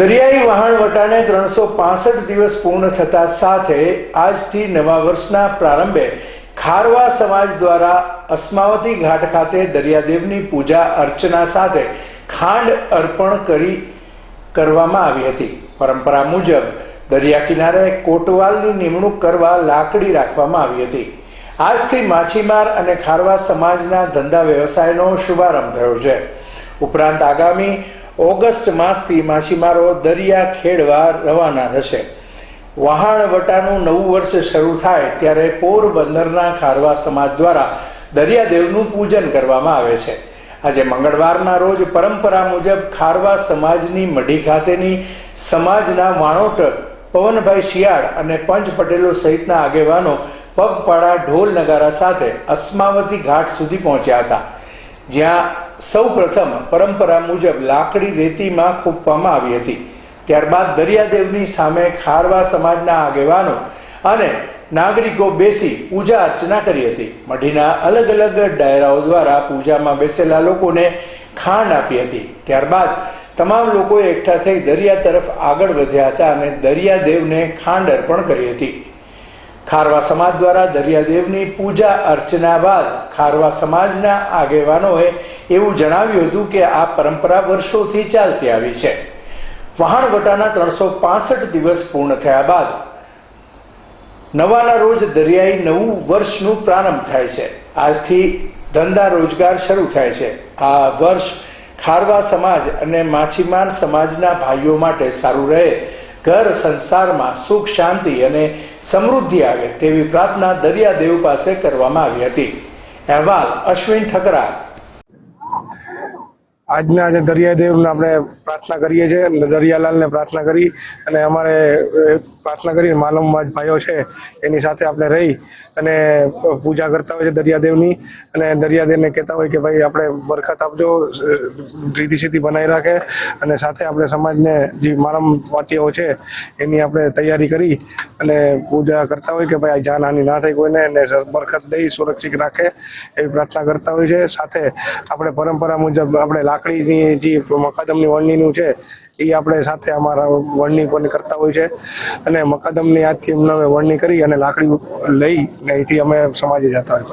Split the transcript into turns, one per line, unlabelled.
દરિયાઈ વહાણવટાને ત્રણસો પાસઠ દિવસ પૂર્ણ થતા સાથે આજથી નવા વર્ષના પ્રારંભે ખારવા સમાજ દ્વારા અસ્માવતી ઘાટ ખાતે દરિયાદેવની પૂજા અર્ચના સાથે ખાંડ અર્પણ કરી કરવામાં આવી હતી. પરંપરા મુજબ દરિયા કિનારે કોટવાલની નિમણૂક કરવા લાકડી રાખવામાં આવી હતી. આજથી માછીમાર અને ખારવા સમાજના ધંધા વ્યવસાયનો શુભારંભ થયો છે. ઉપરાંત આગામી ઓગસ્ટ માસથી માછીમારો દરિયા ખેડવા રવાના થશે. વહાણવટાનું નવું વર્ષ શરૂ થાય ત્યારે પોરબંદરના ખારવા સમાજ દ્વારા દરિયાદેવનું પૂજન કરવામાં આવે છે. આજે મંગળવારના રોજ પરંપરા મુજબ ખારવા સમાજની મઢી ખાતેની સમાજના વાણોટ પવનભાઈ શિયાળ અને પંચ પટેલો સહિતના આગેવાનો પગપાળા ઢોલ નગારા સાથે અસ્માવતી ઘાટ સુધી પહોંચ્યા હતા. જ્યાં સૌ પ્રથમ પરંપરા મુજબ લાકડી રેતીમાં ખૂંપવામાં આવી હતી. ત્યારબાદ દરિયાદેવની સામે ખારવા સમાજના આગેવાનો અને નાગરિકો બેસી પૂજા અર્ચના કરી હતી. મઢીના અલગ અલગ ડાયરાઓ દ્વારા પૂજામાં બેસેલા લોકોને ખાંડ આપી હતી. ત્યારબાદ તમામ લોકોએ એકઠા થઈ દરિયા તરફ આગળ વધ્યા હતા અને દરિયાદેવને ખાંડ અર્પણ કરી હતી. ખારવા સમાજ દ્વારા દરિયાદેવની પૂજા અર્ચના બાદ ખારવા સમાજના આગેવાનોએ એવું જણાવ્યું હતું કે આ પરંપરા વર્ષોથી ચાલતી આવી છે. વહાણવટાના ત્રણસો પાસઠ દિવસ પૂર્ણ થયા બાદ નવાના રોજ દરિયાઈ નવું વર્ષનું પ્રારંભ થાય છે. આજથી ધંધા રોજગાર શરૂ થાય છે. આ વર્ષ ખારવા સમાજ અને માછીમાર સમાજના ભાઈઓ માટે સારું રહે. ઘર, સંસારમાં સુખ, શાંતિ અને સમૃદ્ધિ આવે તેવી પ્રાર્થના દરિયાદેવ પાસે કરવામાં આવી હતી. અહેવાલ અશ્વિન ઠકરા
આજના આજે દરિયાદેવને આપણે પ્રાર્થના કરીએ છીએ દરિયાલાલને પ્રાર્થના કરી, અને અમારે પ્રાર્થના કરી માલમમાં ભાઈઓ છે, એની સાથે આપણે રહી, અને પૂજા કરતા હોય છે દરિયાદેવની, અને દરિયાદેવને કહેતા હોય કે ભાઈ આપણે બરકત આપજો રીતિ સીધી બનાવી રાખે, અને સાથે આપણે સમાજને જે માલમ વાતીઓ છે, એની આપણે તૈયારી કરી, અને પૂજા કરતા હોય કે ભાઈ આ જાનહાનિ ના થાય કોઈને, અને બરકત દઈ સુરક્ષિત રાખે, એવી પ્રાર્થના કરતા હોય છે. સાથે આપણે પરંપરા મુજબ આપણે લાકડીની જે મકાદમની વણણીનું છે, એ આપણે સાથે અમારા વણણી પણ કરતા હોય છે. અને મકાદમની આજથી અમને વણણી કરી અને લાકડી લઈ ને અહીંથી અમે સમાજે જતા હોય